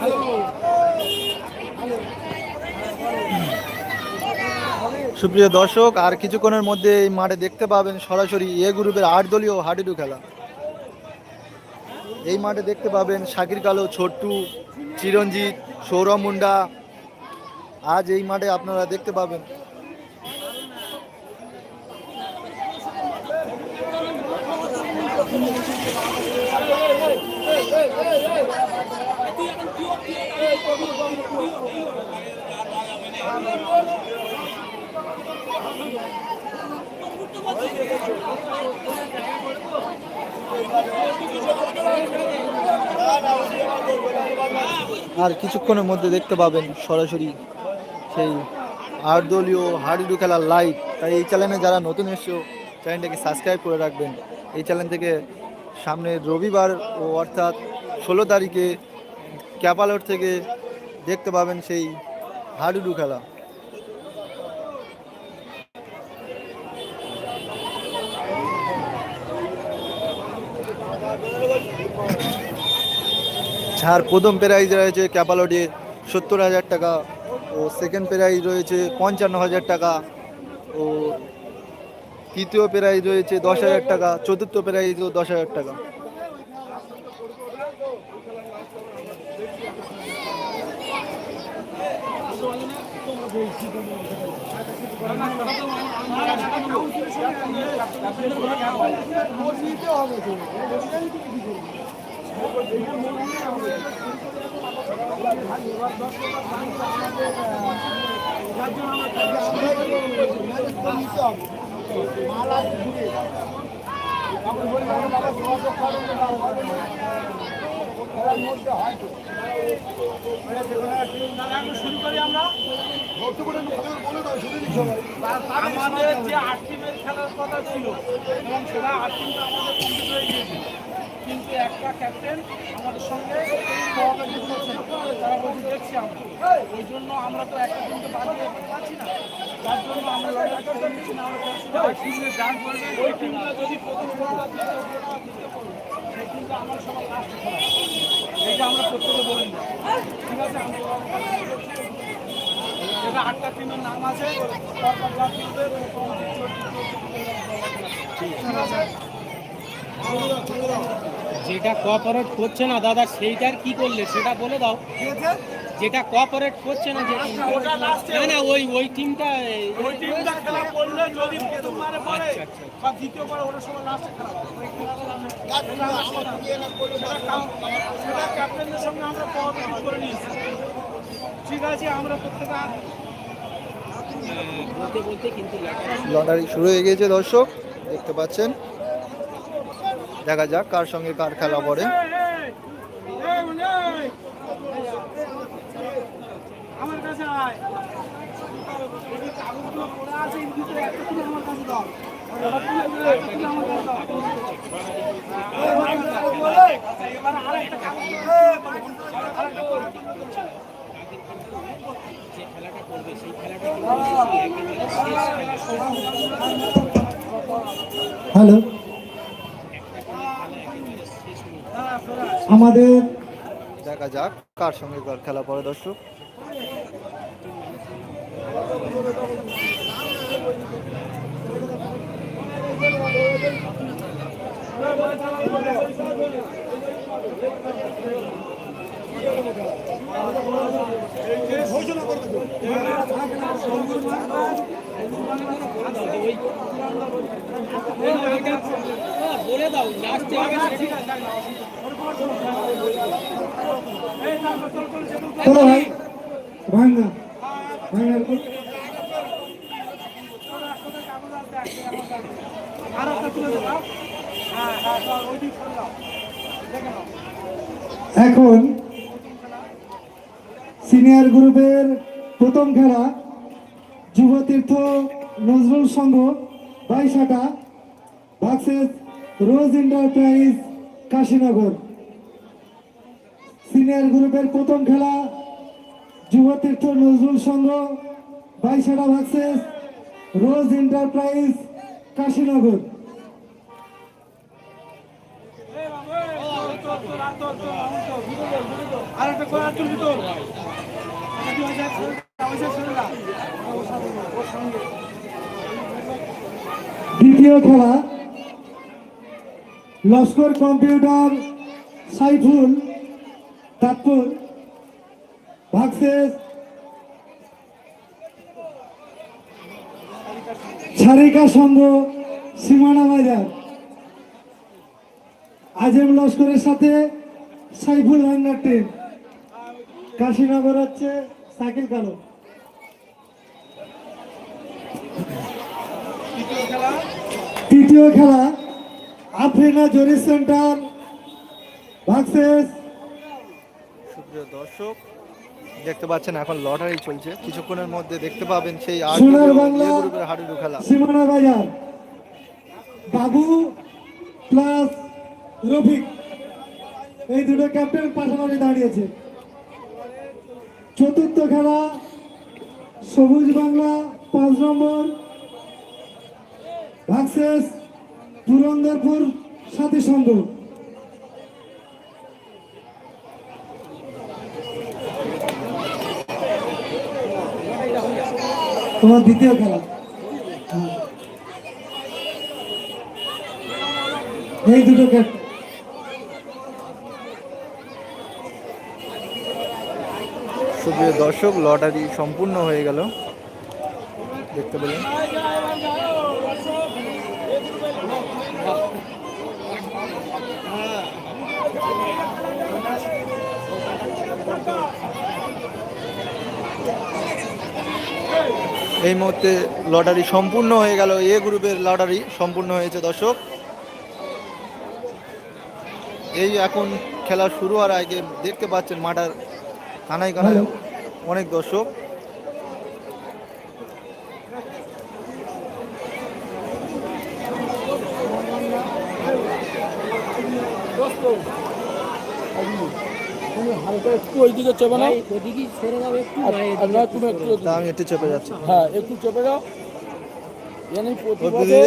Hello. Hello. সুপ্রিয় দর্শক, আর কিছুক্ষণের মধ্যে এই মাঠে দেখতে পাবেন সরাসরি এ গ্রুপের আট দলীয় হাডুডু খেলা। এই মাঠে দেখতে পাবেন শাকির কালো, ছোট্টু চিরঞ্জিত সৌরভ মুন্ডা। আজ এই মাঠে আপনারা দেখতে পাবেন আর কিছুক্ষণের মধ্যে দেখতে পাবেন সরাসরি সেই আট দলীয় হাডুডু খেলার লাইভ তাই এই চ্যানেলে যারা নতুন এসছো চ্যানেলটাকে সাবস্ক্রাইব করে রাখবেন। এই চ্যানেল থেকে সামনে রবিবার ও অর্থাৎ ষোলো তারিখে ক্যাপালোর থেকে দেখতে পাবেন সেই হাডুডু খেলা। যার প্রথম প্রাইজ রয়েছে ক্যাপালোডে সত্তর হাজার টাকা ও সেকেন্ড প্রাইজ রয়েছে পঞ্চান্ন হাজার টাকা ও তৃতীয় প্রাইজ রয়েছে দশ হাজার টাকা, চতুর্থ প্রাইজও দশ হাজার টাকা। মালা ঘুরে আপনি আমাদের যে আট খেলার কথা ছিল, এবং সেটা আট টিমটা আমাদের কমপ্লিট হয়ে কিন্তু একটা ক্যাপ্টেন আমাদের সঙ্গে কোঅপারেটিভ করছে তারা দেখছি আমরা। ওই জন্য আমরা তো একটা টিমকে বাদ পাচ্ছি না। যার জন্য আমরা লড়াই করে নিচ্ছি না আমরা যদি প্রথম আমার লাস্ট আমরা প্রত্যেকে বলি ঠিক আছে? এটা আটটা টিমের নাম আছে যেটা কপারেট করছে না দাদা সেইটার কি করলে? সেটা বলে দাও। যেটা কোঅপারেট করছে না যে ওটা না না ওই ওই টিমটা ওই টিমটা খেলা করলে যদি প্রথমবারে পড়ে বা দ্বিতীয়বার ওটা লাস্টে খেলা হবে। সেটা ক্যাপ্টেনদের সঙ্গে আমরা করে নিয়েছি ঠিক আছে আমরা প্রত্যেকে লটারি শুরু হয়ে গিয়েছে দর্শক দেখতে পাচ্ছেন দেখা যাক কার সঙ্গে কার খেলা পড়ে এই, আমার কাছে আয়। যে খেলাটা করবে সেই খেলাটা হ্যালো। আমাদের দেখা যাক কার সঙ্গে খেলা পড়ে দর্শক। বলে দাও লাস্টে ভাঙ্গা ভাঙ্গা আরেকটা তুলে দাও হ্যাঁ হ্যাঁ দাও, ওই দিক সরে দাও দেখে নাও এখন সিনিয়র গ্রুপের প্রথম খেলা Yubatirtha Nazrul Sangha Baishata versus Rose Enterprise Kashinagar. Senior গ্রুপের প্রথম খেলা Yubatirtha Nazrul Sangha Baishata versus Rose Enterprise Kashinagar. দ্বিতীয় খেলা Laskar computer Saiful Tatpur versus Sarika Sangha, Simana Bazar. Azem লস্করের সাথে সাইফুল ভাঙ্গার টিম কাশীনগর হচ্ছে সাকিল কালো তৃতীয় খেলা, আফ্রিনা জরি সেন্টার ভার্সেস দর্শক দেখতে পাচ্ছেন এখন লটারি চলছে। কিছুক্ষণের মধ্যে দেখতে পাবেন সেই সোনার বাংলা। হাডুডু খেলা। সীমানা বাজার। বাবু প্লাস রফিক এই দুটো ক্যাপ্টেন পাশাপাশি দাঁড়িয়েছে। চতুর্থ খেলা সবুজ বাংলা পাঁচ নম্বর। ভার্সেস পুরন্দরপুর সাথী সংঘ তোমার দ্বিতীয় খেলা। এই দুটো দর্শক লটারি সম্পূর্ণ হয়ে গেল। দেখতে পেলেন এই মুহূর্তে লটারি সম্পূর্ণ হয়ে গেল। এ গ্রুপের লটারি সম্পূর্ণ হয়েছে দর্শক। এই এখন খেলা শুরু হওয়ার আগে দেখতে পাচ্ছেন মাঠার কানায় কানায় অনেক দর্শক। হালকা একটু ওইদিকে চেপে নাও। ওদিকে সরে যাও একটু আর না তুমি একটু আমি একটু চেপে যাচ্ছি। হ্যাঁ একটু চেপে যাও তোমাদের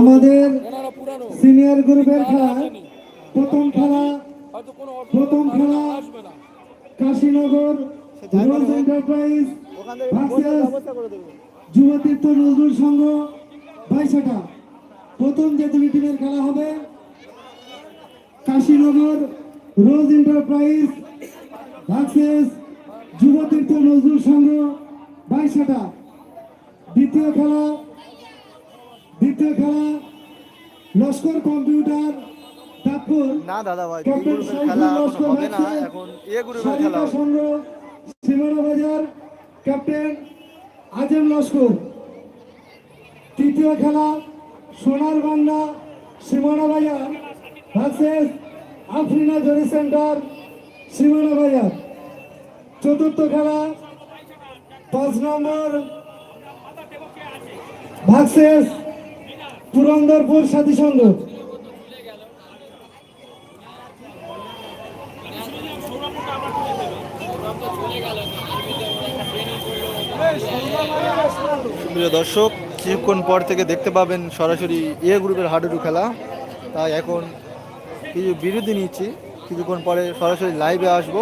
আমাদের পুরানো। সিনিয়র গ্রুপের খেলা প্রথম খেলা হয়তো কোনো প্রথম খেলা আসবে না। Kashinagar Rose Enterprise Yubatirtha Nazrul Sangha Baishata. প্রথম যে দুই টিমের খেলা হবে Kashinagar Rose Enterprise versus Yubatirtha Nazrul Sangha Baishata. দ্বিতীয় খেলা দ্বিতীয় খেলা লস্কর কম্পিউটার তারপর না দাদা ভাই বি ক্যাপ্টেন গ্রুপের সাইফুল খেলা হবে না এখন এ গ্রুপের খেলা সংঘ সীমানা বাজার ক্যাপ্টেন আজম লস্কর। তৃতীয় খেলা সোনার বাংলা সীমানা বাজার। ভার্সেস আফরিনা জরি সেন্টার, সীমানা বাজার। চতুর্থ খেলা, পাঁচ নম্বর ভাক্সেস পুরন্দরপুর সাথী সংঘ। দর্শক, কিছুক্ষণ পর থেকে দেখতে পাবেন সরাসরি এ গ্রুপের হাডুডু খেলা। তাই এখন কিছু বিরতি নিচ্ছি। কিছুক্ষণ পরে সরাসরি লাইভে আসব।